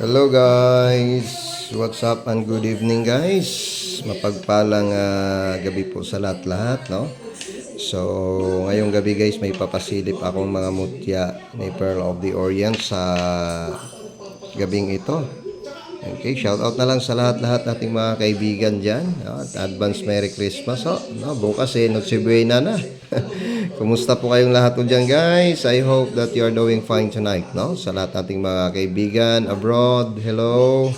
Hello guys! What's up and good evening guys? Mapagpalang ah, gabi po sa lahat-lahat, no? So, ngayong gabi guys, may papasilip akong mga mutya ni Pearl of the Orient sa gabing ito. Okay, shout out na lang sa lahat-lahat nating mga kaibigan dyan. At advance Merry Christmas. Oh. No, bukas eh, Noche Buena na. Kumusta po kayong lahat po dyan guys? I hope that you are doing fine tonight. No? Sa lahat nating mga kaibigan abroad, hello.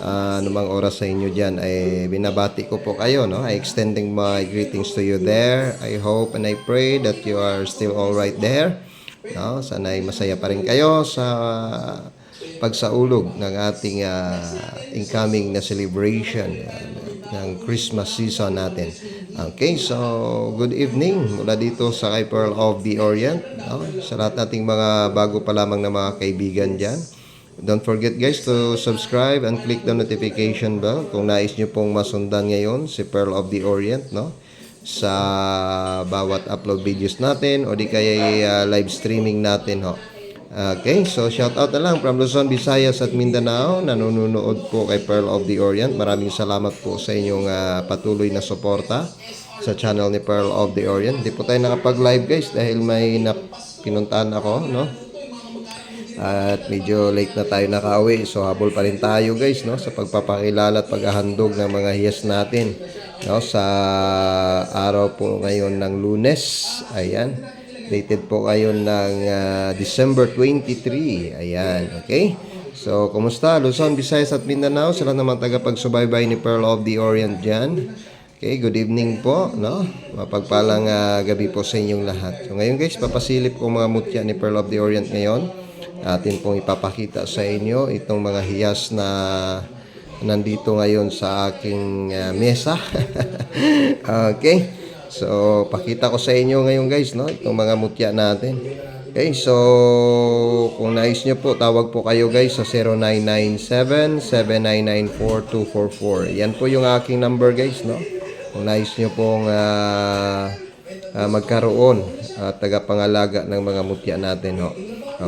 Ah, anumang oras sa inyo dyan ay binabati ko po kayo. No? I extending my greetings to you there. I hope and I pray that you are still all right there. No? Sana ay masaya pa rin kayo sa pagsaulog ng ating ah, incoming na celebration ah, ng Christmas season natin. Okay, so good evening mula dito sa kay Pearl of the Orient. No? Sa lahat nating mga bago pa lamang na mga kaibigan dyan. Don't forget guys to subscribe and click the notification bell kung nais nyo pong masundan ngayon si Pearl of the Orient. No? sa bawat upload videos natin o di kaya uh, live streaming natin ho. Okay, so shout out na lang from Luzon, Visayas at Mindanao. Nanonood po kay Pearl of the Orient. Maraming salamat po sa inyong ah, patuloy na suporta sa channel ni Pearl of the Orient. Hindi po tayo nakapag-live guys dahil may nap pinuntahan ako, no? At medyo late na tayo nakauwi. So habol pa rin tayo guys no sa pagpapakilala at paghahandog ng mga hiyas natin no sa araw po ngayon ng Lunes. Ayan. Dated po kayo ng ah, December 23. Ayan, okay? So, kumusta? Luzon, Visayas at Mindanao. Sila naman tagapagsubaybay ni Pearl of the Orient dyan. Okay, good evening po, no? Mapagpalang ah, gabi po sa inyong lahat. So ngayon guys, papasilip ko mga mutya ni Pearl of the Orient ngayon. Atin pong ipapakita sa inyo itong mga hiyas na nandito ngayon sa aking ah, mesa. okay. So, pakita ko sa inyo ngayon guys, no? Itong mga mutya natin. Okay, so kung nais nyo po, tawag po kayo guys sa 0997-7994-244. Yan po yung aking number guys, no? Kung nais nyo pong ah, ah, magkaroon at tagapangalaga ng mga mutya natin, ho.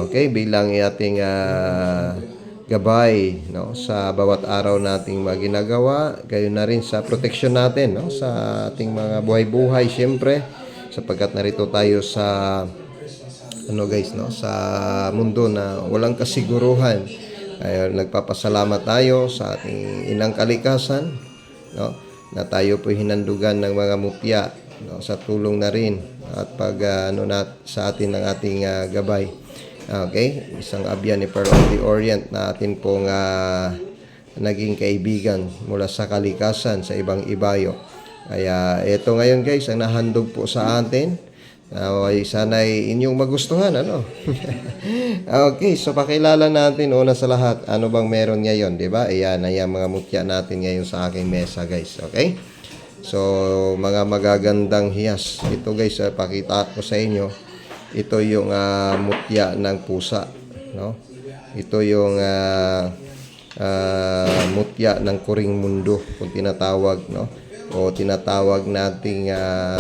Okay, bilang ating ah, gabay no sa bawat araw nating mga ginagawa gayon na rin sa protection natin no sa ating mga buhay-buhay syempre sapagkat narito tayo sa ano guys no sa mundo na walang kasiguruhan. Ay nagpapasalamat tayo sa ating inang kalikasan no na tayo po hinandugan ng mga mutya no sa tulong na rin at pag ah, ano na sa atin ng ating ah, gabay okay isang abyan ni Pearl of the Orient na atin pong ah, naging kaibigan mula sa kalikasan sa ibang ibayo kaya ito ngayon guys ang nahandog po sa atin Naway sana'y inyong magustuhan, ano? okay, so pakilala natin una sa lahat, ano bang meron ngayon, di ba? Ayan, ayan mga mutya natin ngayon sa aking mesa, guys, okay? So, mga magagandang hiyas. Ito guys, ah, pakita ko sa inyo. Ito yung ah, mutya ng pusa, no? Ito yung ah, ah, mutya ng kuring mundo, kung tinatawag, no? O tinatawag nating ah,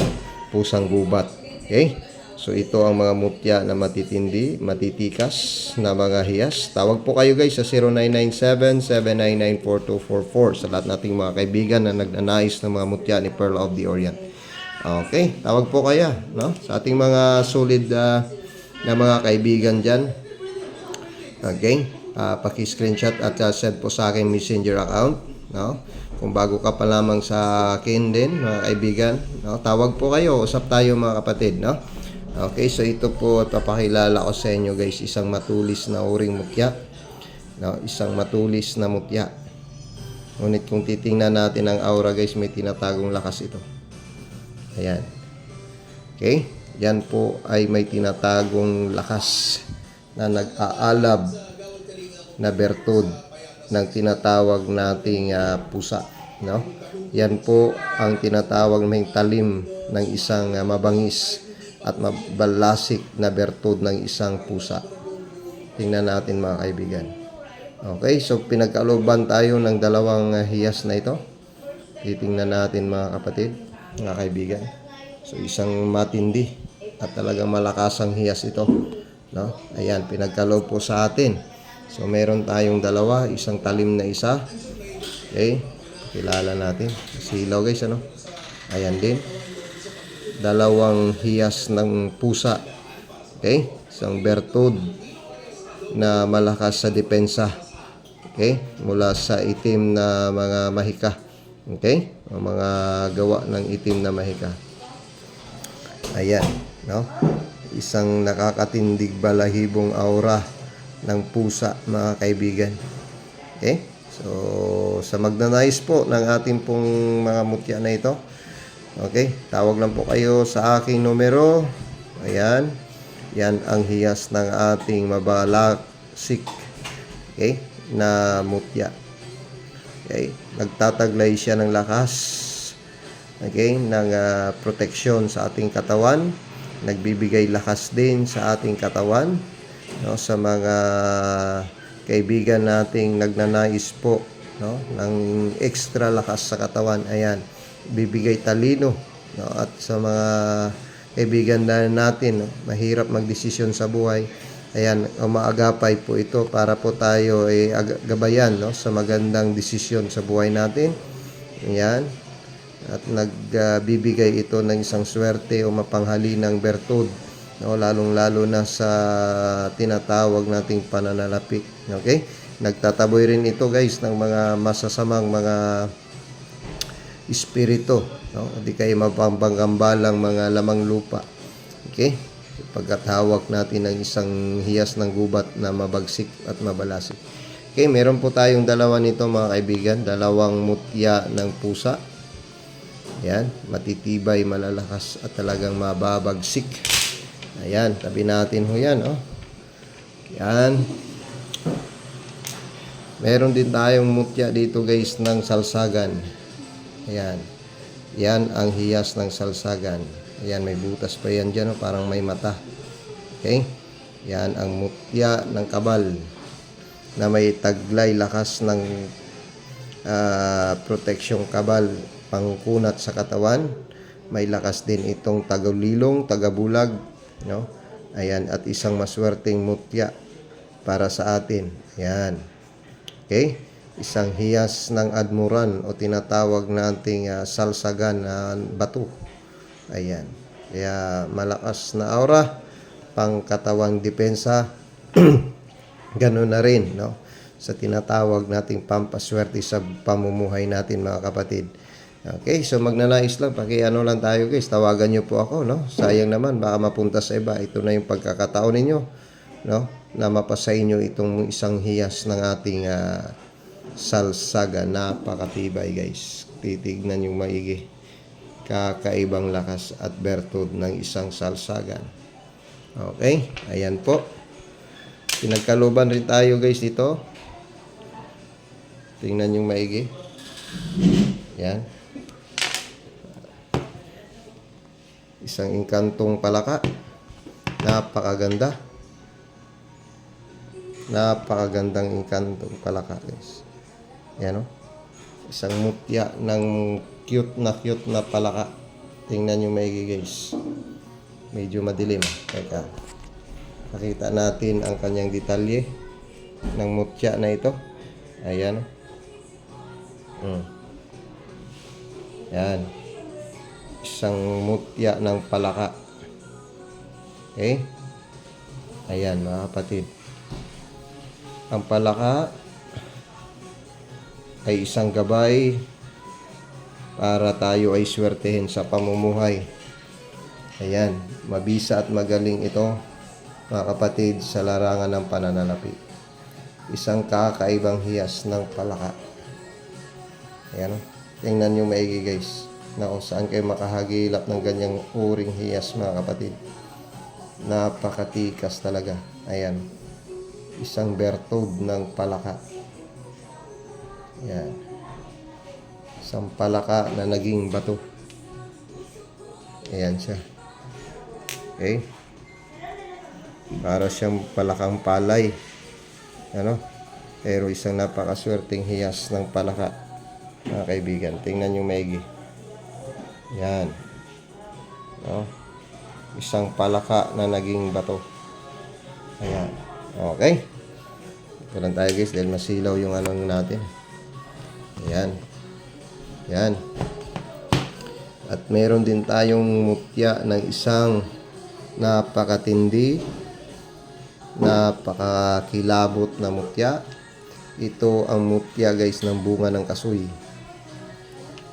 pusang gubat. Okay? So ito ang mga mutya na matitindi, matitikas na mga hiyas. Tawag po kayo guys sa 0997-799-4244 sa lahat nating mga kaibigan na nagnanais ng mga mutya ni Pearl of the Orient. Okay, tawag po kaya no? sa ating mga solid ah, na mga kaibigan dyan. Okay, Ah, paki-screenshot at ah, send po sa aking messenger account. No? Kung bago ka pa lamang sa akin din, mga kaibigan, no? tawag po kayo, usap tayo mga kapatid. No? Okay, so ito po papakilala ko sa inyo guys, isang matulis na uring mutya. No? Isang matulis na mutya. Ngunit kung titingnan natin ang aura guys, may tinatagong lakas ito. Ayan. Okay? Yan po ay may tinatagong lakas na nag-aalab na bertud ng tinatawag nating ah, pusa. No? Yan po ang tinatawag ng talim ng isang ah, mabangis at mabalasik na bertud ng isang pusa. Tingnan natin mga kaibigan. Okay, so pinagkalooban tayo ng dalawang ah, hiyas na ito. Titingnan natin mga kapatid, mga kaibigan. So isang matindi at talagang malakas ang hiyas ito. No? Ayan, pinagkaloob po sa atin So, meron tayong dalawa. Isang talim na isa. Okay. Kilala natin. Silaw guys, ano? Ayan din. Dalawang hiyas ng pusa. Okay. Isang bertud na malakas sa depensa. Okay? Mula sa itim na mga mahika. Okay? Ang mga gawa ng itim na mahika. Ayan, no? Isang nakakatindig balahibong aura ng pusa, mga kaibigan. Okay? So, sa magnanais po ng ating pong mga mutya na ito, okay? Tawag lang po kayo sa aking numero. Ayan. Yan ang hiyas ng ating mabalaksik. Okay? Na mutya. Okay? Nagtataglay siya ng lakas. Okay? Ng ah, proteksyon sa ating katawan. Nagbibigay lakas din sa ating katawan. No? Sa mga kaibigan nating nagnanais po no? ng extra lakas sa katawan. Ayan. Bibigay talino. No? At sa mga kaibigan na natin, no? mahirap magdesisyon sa buhay. Ayan, umaagapay po ito para po tayo ay ag- gabayan no? sa magandang desisyon sa buhay natin. Ayan. At nagbibigay ito ng isang swerte o mapanghalinang bertud. No? Lalong-lalo na sa tinatawag nating pananalapi. Okay? Nagtataboy rin ito guys ng mga masasamang mga espiritu, no? Hindi kayo mapambanggambalang mga lamang lupa. Okay? Pagkatawag natin ng isang hiyas ng gubat na mabagsik at mabalasik. Okay, meron po tayong dalawa nito mga kaibigan, dalawang mutya ng pusa. Yan, matitibay, malalakas at talagang mababagsik. Ayan, tabi natin ho yan, oh. Yan. Meron din tayong mutya dito guys ng salsagan. Ayan. Yan ang hiyas ng salsagan. Ayan, may butas pa yan dyan, oh, parang may mata. Okay? Yan ang mutya ng kabal na may taglay lakas ng ah, proteksyong kabal pangkunat sa katawan. May lakas din itong tagaulilong, tagabulag, no? Ayan, at isang maswerteng mutya para sa atin. Ayan. Okay? Isang hiyas ng admuran o tinatawag nating ah, salsagan na bato. Ayan. Kaya malakas na aura, pangkatawang depensa, Ganun na rin, no? Sa tinatawag nating pampaswerte sa pamumuhay natin, mga kapatid. Okay, so magnanais lang, pakiano lang tayo guys, tawagan niyo po ako, no? Sayang naman, baka mapunta sa iba. Ito na yung pagkakataon ninyo, no? Na mapasa inyo itong isang hiyas ng ating ah, salsaga. Napakatibay guys. Titignan yung maigi. Kakaibang lakas at bertud ng isang salsagan. Okay, ayan po. Pinagkaluban rin tayo guys dito. Tingnan yung maigi. Yan. Isang inkantong palaka. Napakaganda. Napakagandang inkantong palaka guys. Yan o. Isang mutya ng cute na cute na palaka. Tingnan yung maigi guys. Medyo madilim. Teka. Nakita natin ang kanyang detalye ng mutya na ito. Ayan. Mm. Yan. Isang mutya ng palaka. Okay? Ayan, mga kapatid. Ang palaka ay isang gabay para tayo ay swertehin sa pamumuhay. Ayan, mabisa at magaling ito mga kapatid sa larangan ng pananalapi. Isang kakaibang hiyas ng palaka. Ayan o. Tingnan nyo maigi guys. Na kung saan kayo makahagilap ng ganyang uring hiyas mga kapatid. Napakatikas talaga. Ayan. Isang bertod ng palaka. Ayan. Isang palaka na naging bato. Ayan siya. Okay. Para siyang palakang palay. Ano? Pero isang napakaswerteng hiyas ng palaka. Mga kaibigan, tingnan yung maigi. Yan. No? Isang palaka na naging bato. Ayan. Okay. Ito lang tayo guys dahil masilaw yung ano natin. Ayan. Ayan. At meron din tayong mutya ng isang napakatindi, napakakilabot na mutya. Ito ang mutya guys ng bunga ng kasoy.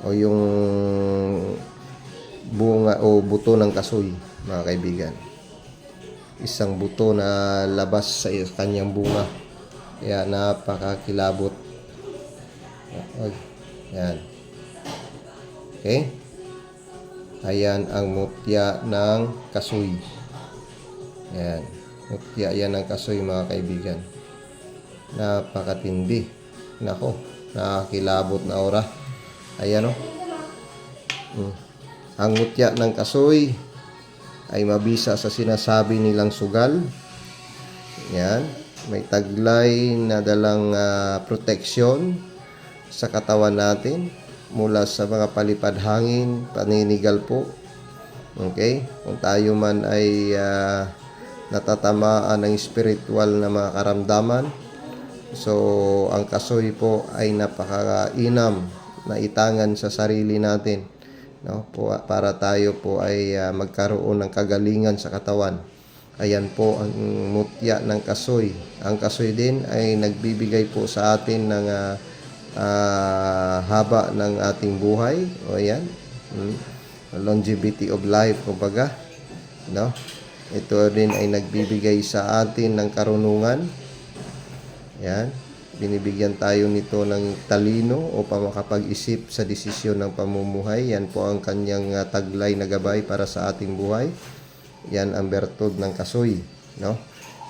O yung bunga o buto ng kasoy, mga kaibigan. Isang buto na labas sa kanyang bunga. Kaya napakakilabot. Yan. Okay? Ayan ang mutya ng kasoy. Ayan. Mutya yan ng kasoy mga kaibigan. Napakatindi. Nako, nakakilabot na aura. Ayan o. Mm. Ang mutya ng kasoy ay mabisa sa sinasabi nilang sugal. Yan. May taglay na dalang ah, proteksyon sa katawan natin mula sa mga palipad hangin, paninigal po. Okay? Kung tayo man ay ah, natatamaan ng spiritual na mga karamdaman, so ang kasoy po ay napakainam na itangan sa sarili natin no po para tayo po ay ah, magkaroon ng kagalingan sa katawan ayan po ang mutya ng kasoy ang kasoy din ay nagbibigay po sa atin ng ah, ah, haba ng ating buhay o ayan mm, longevity of life kumbaga no ito din ay nagbibigay sa atin ng karunungan yan. Binibigyan tayo nito ng talino upang makapag-isip sa desisyon ng pamumuhay. Yan po ang kanyang ah, taglay na gabay para sa ating buhay. Yan ang bertod ng kasoy. No?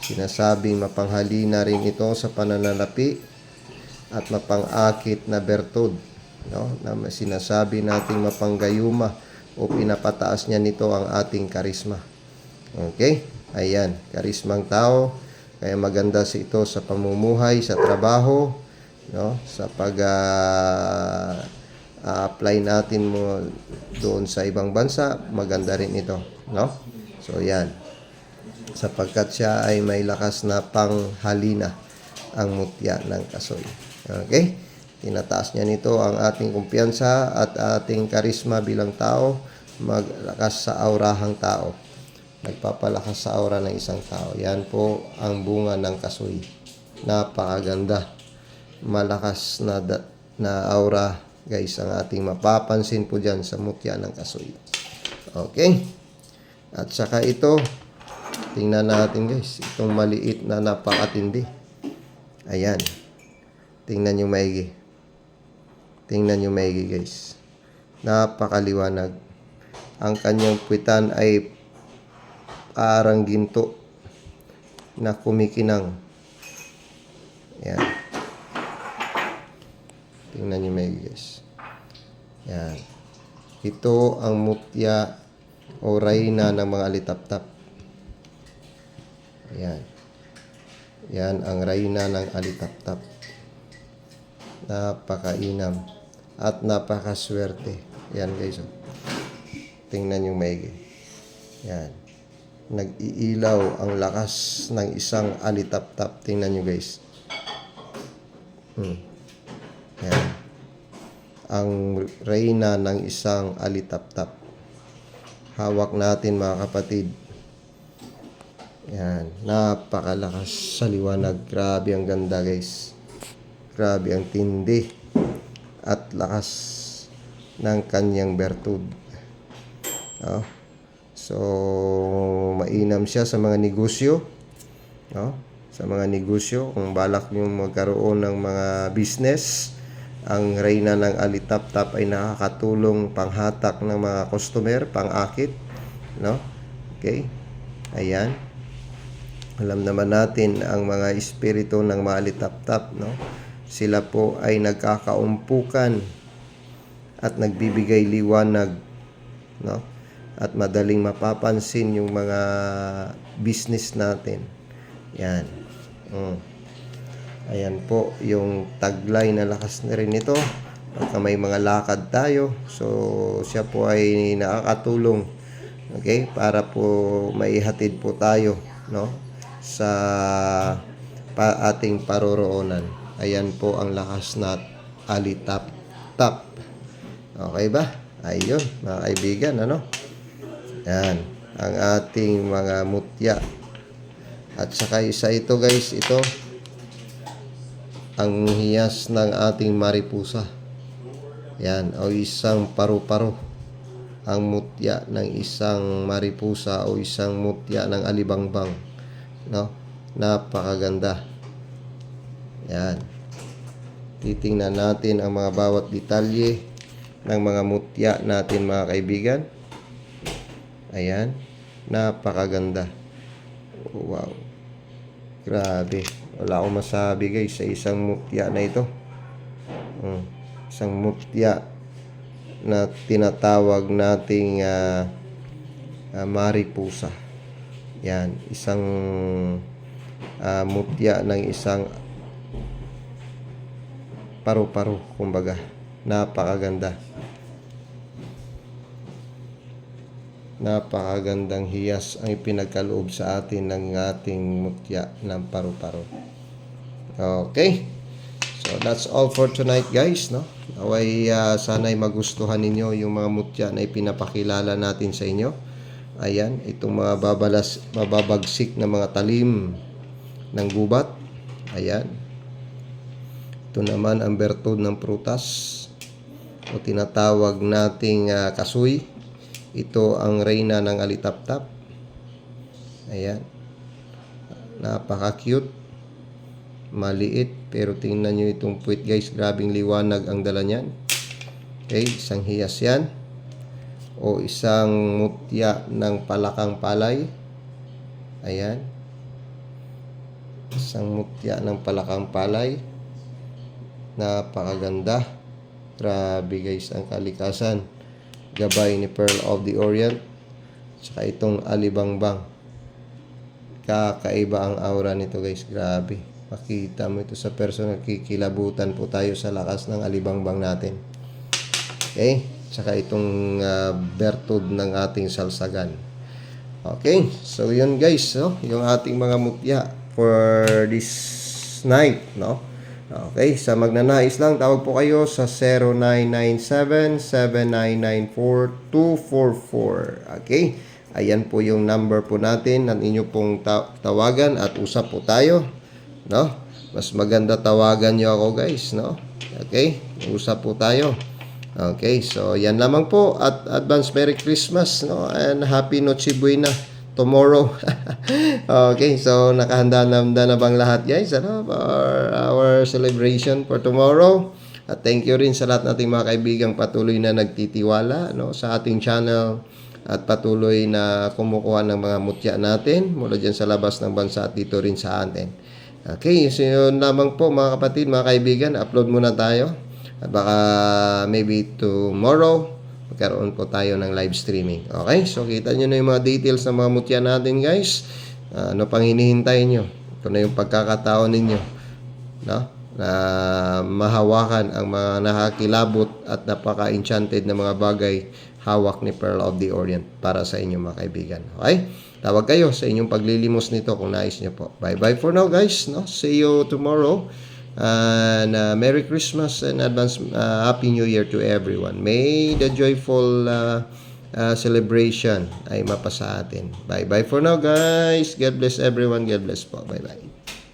Sinasabing mapanghalina rin ito sa pananalapi at mapangakit na bertod. No? Na sinasabi nating mapanggayuma o pinapataas niya nito ang ating karisma. Okay? Ayan, karismang tao. Kaya maganda si ito sa pamumuhay, sa trabaho, no? Sa pag ah, apply natin mo doon sa ibang bansa, maganda rin ito, no? So yan. Sapagkat siya ay may lakas na panghalina ang mutya ng kasoy. Okay? Tinataas niya nito ang ating kumpiyansa at ating karisma bilang tao, maglakas sa aurahang tao nagpapalakas sa aura ng isang tao. Yan po ang bunga ng kasoy. Napakaganda. Malakas na, da- na aura, guys, ang ating mapapansin po dyan sa mutya ng kasoy. Okay? At saka ito, tingnan natin guys, itong maliit na napakatindi. Ayan. Tingnan nyo maigi. Tingnan nyo maigi guys. Napakaliwanag. Ang kanyang puwitan ay parang ginto na kumikinang. Yan. Tingnan nyo may guys. Yan. Ito ang mutya o rayna ng mga alitaptap. Yan. Yan ang rayna ng alitaptap. Napakainam at napakaswerte. Yan guys. Oh. Tingnan nyo maigi. Yan nag-iilaw ang lakas ng isang alitap-tap. Tingnan nyo guys. Hmm. Yan. Ang reyna ng isang alitap-tap. Hawak natin mga kapatid. Yan. Napakalakas sa liwanag. Grabe ang ganda guys. Grabe ang tindi. At lakas ng kanyang bertud. Oh. So, mainam siya sa mga negosyo. No? Sa mga negosyo, kung balak nyo magkaroon ng mga business, ang reyna ng alitap-tap ay nakakatulong panghatak ng mga customer, pangakit. No? Okay? Ayan. Alam naman natin ang mga espiritu ng mga alitap-tap. No? Sila po ay nagkakaumpukan at nagbibigay liwanag. No? at madaling mapapansin yung mga business natin. Yan. Mm. Ayan po yung taglay na lakas na rin ito. Pagka may mga lakad tayo, so siya po ay nakakatulong okay para po maihatid po tayo no sa pa ating paroroonan. Ayan po ang lakas na alitap tap. Okay ba? Ayun, mga kaibigan, ano? Yan, ang ating mga mutya. At saka isa ito guys, ito ang hiyas ng ating maripusa. Yan, o isang paru-paro. Ang mutya ng isang maripusa o isang mutya ng alibangbang. No? Napakaganda. Yan. Titingnan natin ang mga bawat detalye ng mga mutya natin mga kaibigan. Ayan. Napakaganda. Wow. Grabe. Wala akong masabi guys sa isang mutya na ito. Mm. Isang mutya na tinatawag nating ah, ah, maripusa. Yan. Isang ah, mutya ng isang paru-paro, kumbaga. Napakaganda. Napakagandang hiyas ang ipinagkaloob sa atin ng ating mutya ng paru-paro. Okay. So that's all for tonight guys, no? Naway uh, sana'y magustuhan ninyo yung mga mutya na ipinapakilala natin sa inyo. Ayan, itong mga babalas, mababagsik na mga talim ng gubat. Ayan. Ito naman ang bertud ng prutas o tinatawag nating ah, kasoy. Ito ang reyna ng alitaptap. Ayan. Napaka-cute. Maliit. Pero tingnan nyo itong puwit guys. Grabing liwanag ang dala niyan. Okay. Isang hiyas yan. O isang mutya ng palakang palay. Ayan. Isang mutya ng palakang palay. Napakaganda. Grabe guys ang kalikasan. Gabay ni Pearl of the Orient. Saka itong alibangbang. Kakaiba ang aura nito guys. Grabe. Makita mo ito sa personal. Kikilabutan po tayo sa lakas ng alibangbang natin. Okay? Saka itong uh, bertud ng ating salsagan. Okay? So yun guys. No? Yung ating mga mutya for this night. No? Okay, sa magnanais lang, tawag po kayo sa 0997-7994-244. Okay, ayan po yung number po natin ng inyo pong ta- tawagan at usap po tayo. No? Mas maganda tawagan nyo ako guys, no? Okay, usap po tayo. Okay, so yan lamang po at advance Merry Christmas, no? And Happy Noche Buena tomorrow. okay, so nakahanda na, na bang lahat guys ano, for our celebration for tomorrow. At thank you rin sa lahat nating mga kaibigang patuloy na nagtitiwala no, sa ating channel at patuloy na kumukuha ng mga mutya natin mula dyan sa labas ng bansa at dito rin sa atin. Okay, so yun lamang po mga kapatid, mga kaibigan, upload muna tayo. At baka maybe tomorrow, magkaroon po tayo ng live streaming. Okay? So, kita nyo na yung mga details ng mga mutya natin, guys. Ah, ano pang hinihintay nyo? Ito na yung pagkakataon ninyo. No? Na mahawakan ang mga nakakilabot at napaka-enchanted na mga bagay hawak ni Pearl of the Orient para sa inyong mga kaibigan. Okay? Tawag kayo sa inyong paglilimos nito kung nais nyo po. Bye-bye for now, guys. No? See you tomorrow. Uh, Merry Christmas and advance uh, Happy New Year to everyone. May the joyful uh, uh, celebration ay mapasa atin. Bye bye for now guys. God bless everyone. God bless po. Bye bye.